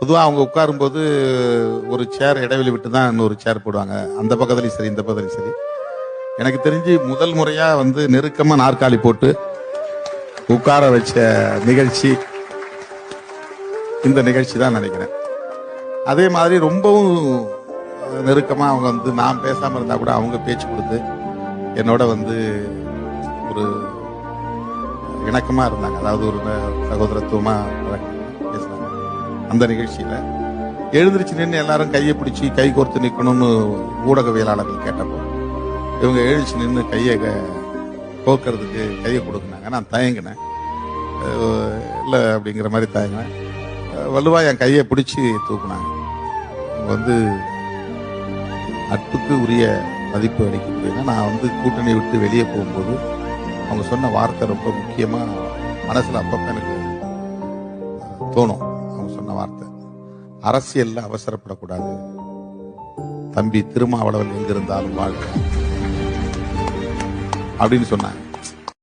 பொதுவாக அவங்க உட்காரும்போது ஒரு சேர் இடைவெளி விட்டு தான் இன்னொரு சேர் போடுவாங்க. அந்த பக்கத்துலையும் சரி இந்த பக்கத்துலையும் சரி. எனக்கு தெரிஞ்சு முதல் முறையாக வந்து நெருக்கமாக நாற்காலி போட்டு உட்கார வச்ச நிகழ்ச்சி இந்த நிகழ்ச்சி தான் நினைக்கிறேன். அதே மாதிரி ரொம்பவும் நெருக்கமாக அவங்க வந்து நான் பேசாமல் இருந்தால் கூட அவங்க பேச்சு கொடுத்து என்னோட வந்து ஒரு இணக்கமாக இருந்தாங்க. அதாவது ஒரு சகோதரத்துவமாக அந்த நிகழ்ச்சியில் எழுந்திருச்சு நின்று எல்லாரும் கையை பிடிச்சி கை கோர்த்து நிற்கணும்னு ஊடகவியலாளர்கள் கேட்டப்போ இவங்க எழுந்திருச்சு நின்று கையை க- கோக்கிறதுக்கு கையை கொடுக்குனாங்க. நான் தயங்கினேன். இல்லை அப்படிங்கிற மாதிரி தயங்கினேன். வலுவா என் கையை பிடிச்சி தூக்குனாங்க. வந்து நட்புக்கு உரிய மதிப்பு அளிக்கக்கூடியது நான் வந்து கூட்டணி விட்டு வெளியே போகும்போது அவங்க சொன்ன வார்த்தை ரொம்ப முக்கியமாக மனசில் அப்பப்போ எனக்கு தோணும். சொன்ன வார்த்தை. அரசியல்ல அவசரப்படக்கூடாது. தம்பி திருமாவளவன் எங்கிருந்தாலும் வாழ்க்கை அப்படின்னு சொன்னாங்க.